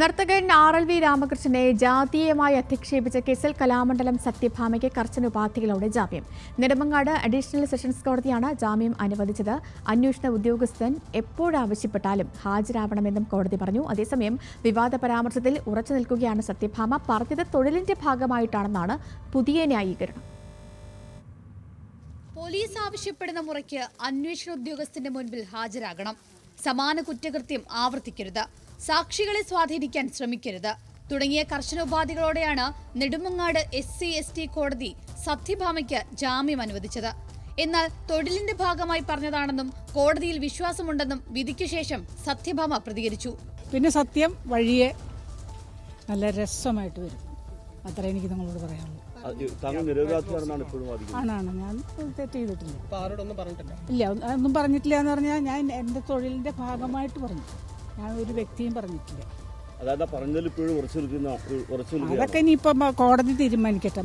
നർത്തകൻ R L V രാമകൃഷ്ണനെ ജാതീയമായി അധിക്ഷേപിച്ച കേസിൽ കലാമണ്ഡലം സത്യഭാമയ്ക്ക് കർശന ഉപാധികളോടെ ജാമ്യം. നെടുമങ്ങാട് അഡീഷണൽ സെഷൻസ് കോടതിയാണ് ജാമ്യം അനുവദിച്ചത്. അന്വേഷണ ഉദ്യോഗസ്ഥൻ എപ്പോഴാവശ്യപ്പെട്ടാലും ഹാജരാവണമെന്നും കോടതി പറഞ്ഞു. അതേസമയം വിവാദ പരാമർശത്തിൽ ഉറച്ചു നിൽക്കുകയാണ് സത്യഭാമ. പറഞ്ഞത് തൊഴിലിന്റെ ഭാഗമായിട്ടാണെന്നാണ് പുതിയ ന്യായീകരണം. പോലീസ് ആവശ്യപ്പെടുന്ന മുറയ്ക്ക് അന്വേഷണ ഉദ്യോഗസ്ഥന്റെ മുൻപിൽ ഹാജരാകണം. സമാന കുറ്റകൃത്യം ആവർത്തിക്കരുത്. സാക്ഷികളെ സ്വാധീനിക്കാൻ ശ്രമിക്കരുത്. തുടങ്ങിയ കർശനോപാധികളോടെയാണ് Nedumangad S C S T കോടതി സത്യഭാമയ്ക്ക് ജാമ്യം അനുവദിച്ചത്. എന്നാൽ തൊഴിലിന്റെ ഭാഗമായി പറഞ്ഞതാണെന്നും കോടതിയിൽ വിശ്വാസമുണ്ടെന്നും വിധിക്കു ശേഷം സത്യഭാമ പ്രതികരിച്ചു. പിന്നെ സത്യം വഴിയെ നല്ല രസമായിട്ട് വരും. അത്ര എനിക്ക് നിങ്ങളോട് പറയാനുള്ളൂ. ആണാണ്. ഞാൻ തെറ്റ് ചെയ്തിട്ടില്ല. ഇല്ല ഒന്നും- ഒന്നും പറഞ്ഞിട്ടില്ല എന്ന് പറഞ്ഞാൽ ഞാൻ എന്റെ തൊഴിലിന്റെ ഭാഗമായിട്ട് പറഞ്ഞു. ഞാൻ ഒരു വ്യക്തിയും പറഞ്ഞിട്ടില്ല. അതായത് പറഞ്ഞതിൽ ഇപ്പോഴും ഉറച്ചു നിൽക്കുന്ന ഉറച്ചു നിൽക്കുകയാണ്. അതൊക്കെ ഇനിയിപ്പം കോടതി തീരുമാനിക്കട്ടെ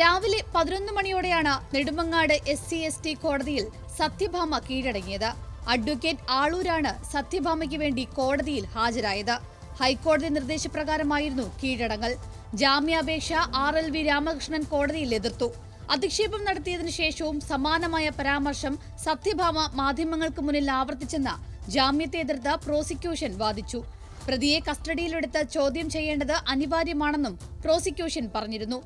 രാവിലെ പതിനൊന്ന് മണിയോടെയാണ് Nedumangad S C S T കോടതിയിൽ സത്യഭാമ കീഴടങ്ങിയത്. അഡ്വക്കേറ്റ് ആളൂരാണ് സത്യഭാമയ്ക്ക് വേണ്ടി കോടതിയിൽ ഹാജരായത്. ഹൈക്കോടതി നിർദ്ദേശപ്രകാരമായിരുന്നു കീഴടങ്ങൽ. ജാമ്യാപേക്ഷ ആർ എൽ വി രാമകൃഷ്ണൻ കോടതിയിൽ എതിർത്തു. അധിക്ഷേപം നടത്തിയതിനു ശേഷവും സമാനമായ പരാമർശം സത്യഭാമ മാധ്യമങ്ങൾക്ക് മുന്നിൽ ആവർത്തിച്ചെന്ന് ജാമ്യത്തെ എതിർത്ത് പ്രോസിക്യൂഷൻ വാദിച്ചു. പ്രതിയെ കസ്റ്റഡിയിലെടുത്ത് ചോദ്യം ചെയ്യേണ്ടത് അനിവാര്യമാണെന്നും പ്രോസിക്യൂഷൻ പറഞ്ഞിരുന്നു.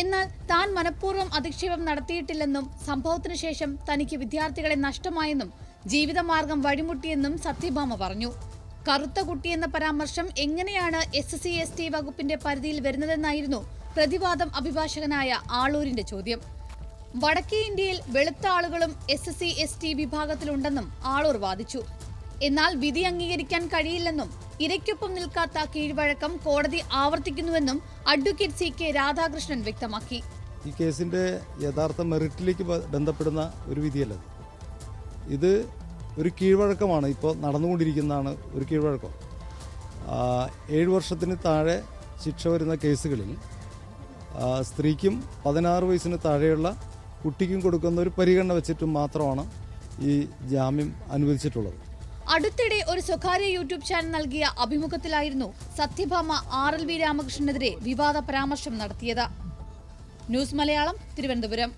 എന്നാൽ താൻ മനഃപൂർവം അധിക്ഷേപം നടത്തിയിട്ടില്ലെന്നും സംഭവത്തിനു ശേഷം തനിക്ക് വിദ്യാർത്ഥികളെ നഷ്ടമായെന്നും ജീവിതമാർഗം വഴിമുട്ടിയെന്നും സത്യഭാമ പറഞ്ഞു. കറുത്ത കുട്ടിയെന്ന പരാമർശം എങ്ങനെയാണ് എസ് സി എസ് ടി വകുപ്പിന്റെ പരിധിയിൽ വരുന്നതെന്നായിരുന്നു പ്രതിവാദം അഭിഭാഷകനായ ആളൂരിന്റെ ചോദ്യം. വടക്കേ ഇന്ത്യയിൽ വെളുത്ത ആളുകളും എസ് സി എസ് ടി വിഭാഗത്തിലുണ്ടെന്നും ആളൂർ വാദിച്ചു. എന്നാൽ വിധി അംഗീകരിക്കാൻ കഴിയില്ലെന്നും ഇരയ്ക്കൊപ്പം നിൽക്കാത്ത കീഴ്വഴക്കം കോടതി ആവർത്തിക്കുന്നുവെന്നും അഡ്വക്കേറ്റ് സി കെ രാധാകൃഷ്ണൻ വ്യക്തമാക്കി. ഈ കേസിന്റെ യഥാർത്ഥ മെറിറ്റിലേക്ക് ബന്ധപ്പെടുന്ന ഒരു വിധിയല്ല ഇത്. ഒരു കീഴ്വഴക്കമാണ്. ഇപ്പോൾ നടന്നുകൊണ്ടിരിക്കുന്നതാണ് ഒരു കീഴ്വഴക്കം. ഏഴ് വർഷത്തിന് താഴെ ശിക്ഷ വരുന്ന കേസുകളിൽ സ്ത്രീക്കും പതിനാറ് വയസ്സിന് താഴെയുള്ള കുട്ടിക്കും കൊടുക്കുന്ന ഒരു പരിഗണന വെച്ചിട്ട് മാത്രമാണ് ഈ ജാമ്യം അനുവദിച്ചിട്ടുള്ളത്. അടുത്തിടെ ഒരു സ്വകാര്യ യൂട്യൂബ് ചാനൽ നൽകിയ അഭിമുഖത്തിലായിരുന്നു സത്യഭാമ ആർ എൽ വി രാമകൃഷ്ണനെതിരെ വിവാദ പരാമർശം നടത്തിയത്. ന്യൂസ് മലയാളം തിരുവനന്തപുരം.